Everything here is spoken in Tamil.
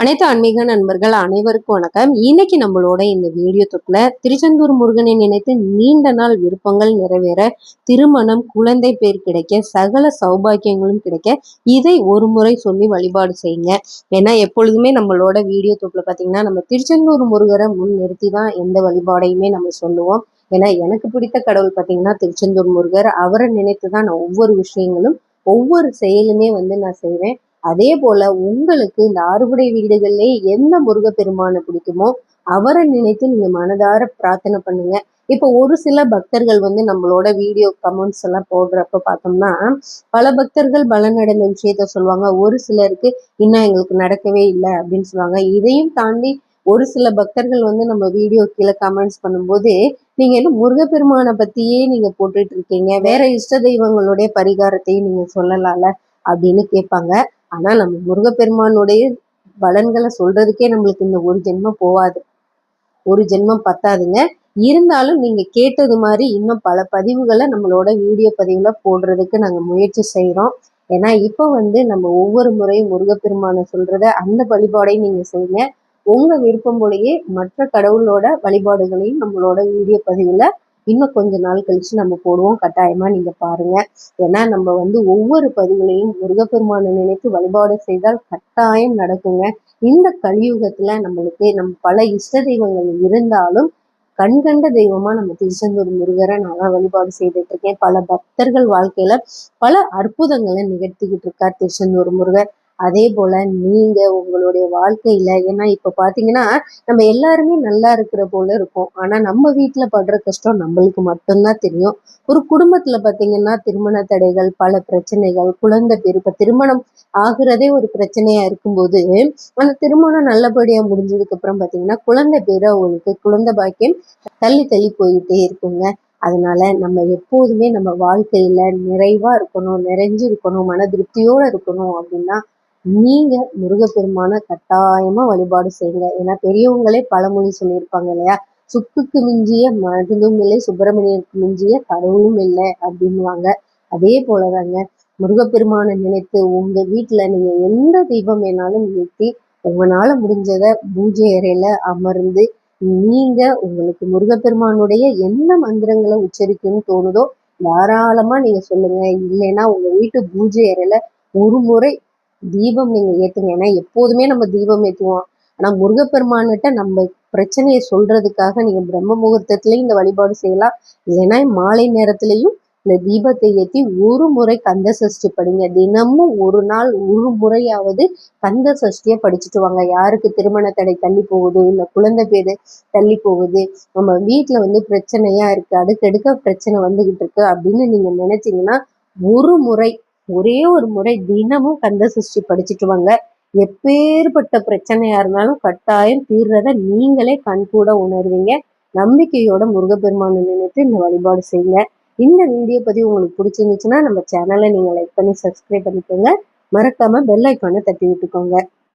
அனைத்து ஆன்மீக நண்பர்கள் அனைவருக்கும் வணக்கம். இன்னைக்கு நம்மளோட இந்த வீடியோ தொட்டில் திருச்செந்தூர் முருகனை நினைத்து நீண்ட நாள் விருப்பங்கள் நிறைவேற திருமணம் குழந்தை பேர் கிடைக்க சகல சௌபாக்கியங்களும் கிடைக்க இதை ஒரு முறை சொல்லி வழிபாடு செய்யுங்க. ஏன்னா எப்பொழுதுமே நம்மளோட வீடியோ தொட்டில் பார்த்தீங்கன்னா நம்ம திருச்செந்தூர் முருகரை முன் நிறுத்தி தான் எந்த வழிபாடையுமே நம்ம சொல்லுவோம். ஏன்னா எனக்கு பிடித்த கடவுள் பார்த்தீங்கன்னா திருச்செந்தூர் முருகர். அவரை நினைத்து தான் நான் ஒவ்வொரு விஷயங்களும் ஒவ்வொரு செயலுமே வந்து நான் செய்வேன். அதே போல உங்களுக்கு இந்த அறுபடை வீடுகள்லேயே எந்த முருகப்பெருமானை பிடிக்குமோ அவரை நினைத்து நீங்க மனதார பிரார்த்தனை பண்ணுங்க. இப்போ ஒரு சில பக்தர்கள் வந்து நம்மளோட வீடியோ கமெண்ட்ஸ் எல்லாம் போடுறப்ப பார்த்தோம்னா பல பக்தர்கள் பலனடைந்த விஷயத்த சொல்லுவாங்க. ஒரு சிலருக்கு இன்னும் எங்களுக்கு நடக்கவே இல்லை அப்படின்னு சொல்லுவாங்க. இதையும் தாண்டி ஒரு சில பக்தர்கள் வந்து நம்ம வீடியோ கீழே கமெண்ட்ஸ் பண்ணும்போது நீங்க என்ன முருகப்பெருமானை பத்தியே நீங்க போட்டுட்டு இருக்கீங்க. வேற இஷ்ட தெய்வங்களுடைய பரிகாரத்தையும் நீங்க சொல்லலாம்ல அப்படின்னு கேட்பாங்க. ஆனால் நம்ம முருகப்பெருமானுடைய பலன்களை சொல்றதுக்கே நம்மளுக்கு இந்த ஒரு ஜென்மம் போவாது. ஒரு ஜென்மம் பத்தாதுங்க. இருந்தாலும் நீங்கள் கேட்டது மாதிரி இன்னும் பல பதிவுகளை நம்மளோட வீடியோ பதிவில் போடுறதுக்கு நாங்கள் முயற்சி செய்கிறோம் ஏன்னா இப்போ வந்து நம்ம ஒவ்வொரு முறையும் முருகப்பெருமானை சொல்கிறத அந்த வழிபாடையும் நீங்கள் செய்யுங்க. உங்கள் விருப்பம் போலயே மற்ற கடவுளோட வழிபாடுகளையும் நம்மளோட வீடியோ பதிவில் இன்னும் கொஞ்ச நாள் கழிச்சு நம்ம போடுவோம். கட்டாயமா நீங்க பாருங்க. ஏன்னா நம்ம வந்து ஒவ்வொரு பதிவுலையும் முருகப்பெருமானை நினைத்து வழிபாடு செய்தால் கட்டாயம் நடக்குங்க. இந்த கலியுகத்துல நம்மளுக்கு நம் பல இஷ்ட தெய்வங்கள் இருந்தாலும் கண்கண்ட தெய்வமா நம்ம திருச்செந்தூர் முருகரை நான் வழிபாடு செய்துட்டு இருக்கேன். பல பக்தர்கள் வாழ்க்கையில பல அற்புதங்களை நிகழ்த்திக்கிட்டு இருக்கார் திருச்செந்தூர் முருகர். அதே போல நீங்க உங்களுடைய வாழ்க்கையில ஏன்னா இப்ப பாத்தீங்கன்னா நம்ம எல்லாருமே நல்லா இருக்கிற போல இருக்கும். ஆனா நம்ம வீட்டுல படுற கஷ்டம் நம்மளுக்கு மட்டும்தான் தெரியும். ஒரு குடும்பத்துல பாத்தீங்கன்னா திருமண தடைகள் பல பிரச்சனைகள் குழந்தை பேர் இப்ப திருமணம் ஆகுறதே ஒரு பிரச்சனையா இருக்கும்போது அந்த திருமணம் நல்லபடியா முடிஞ்சதுக்கு அப்புறம் பாத்தீங்கன்னா குழந்தை பேர் அவங்களுக்கு குழந்தை பாக்கியம் தள்ளி தள்ளி போயிட்டே இருக்குங்க. அதனால நம்ம எப்போதுமே நம்ம வாழ்க்கையில நிறைவா இருக்கணும் நிறைஞ்சு இருக்கணும் மன திருப்தியோட இருக்கணும் அப்படின்னா நீங்க முருகப்பெருமான கட்டாயமா வழிபாடு செய்யுங்க. ஏன்னா பெரியவங்களே பழமொழி சொல்லியிருப்பாங்க இல்லையா? சுக்குக்கு மிஞ்சிய மருந்தும் இல்லை சுப்பிரமணியனுக்கு மிஞ்சிய கடவுளும் இல்லை அப்படின்வாங்க அதே போலதாங்க முருகப்பெருமானை நினைத்து உங்க வீட்டுல நீங்க எந்த தெய்வம் வேணாலும் ஏற்றி உங்களால முடிஞ்சத பூஜை அறையில அமர்ந்து நீங்க உங்களுக்கு முருகப்பெருமானுடைய எந்த மந்திரங்களை உச்சரிக்கணும்னு தோணுதோ தாராளமா நீங்க சொல்லுங்க. இல்லைன்னா உங்க வீட்டு பூஜை அறையில ஒரு முறை தீபம் நீங்கள் ஏற்றுங்க ஏன்னா எப்போதுமே நம்ம தீபம் ஏற்றுவோம் ஆனால் முருகப்பெருமான்கிட்ட நம்ம பிரச்சனையை சொல்கிறதுக்காக நீங்கள் பிரம்ம முகூர்த்தத்துலேயும் இந்த வழிபாடு செய்யலாம். இல்லைன்னா மாலை நேரத்துலையும் இந்த தீபத்தை ஏற்றி ஒரு முறை கந்த சஷ்டி படிங்க. தினமும் ஒரு நாள் ஒரு முறையாவது கந்த சஷ்டியை படிச்சுட்டு வாங்க. யாருக்கு திருமண தடை தள்ளி போகுது இல்லை குழந்தை பேரு தள்ளி போகுது நம்ம வீட்டில் வந்து பிரச்சனையாக இருக்குது அடுக்கடுக்க பிரச்சனை வந்துக்கிட்டு இருக்கு அப்படின்னு நீங்கள் நினச்சிங்கன்னா ஒரு முறை ஒரே ஒரு முறை தினமும் கந்த சஷ்டி படிச்சுட்டு வாங்க எப்பேற்பட்ட பிரச்சனையா இருந்தாலும் கட்டாயம் தீர்றத நீங்களே கண் கூட உணர்வீங்க. நம்பிக்கையோட முருகப்பெருமானை நினைத்து இந்த வழிபாடு செய்யுங்க. இந்த வீடியோ பத்தி உங்களுக்கு பிடிச்சிருந்துச்சுன்னா நம்ம சேனலை நீங்க லைக் பண்ணி சப்ஸ்கிரைப் பண்ணிக்கோங்க. மறக்காம பெல் ஐக்கானை தட்டி விட்டுக்கோங்க.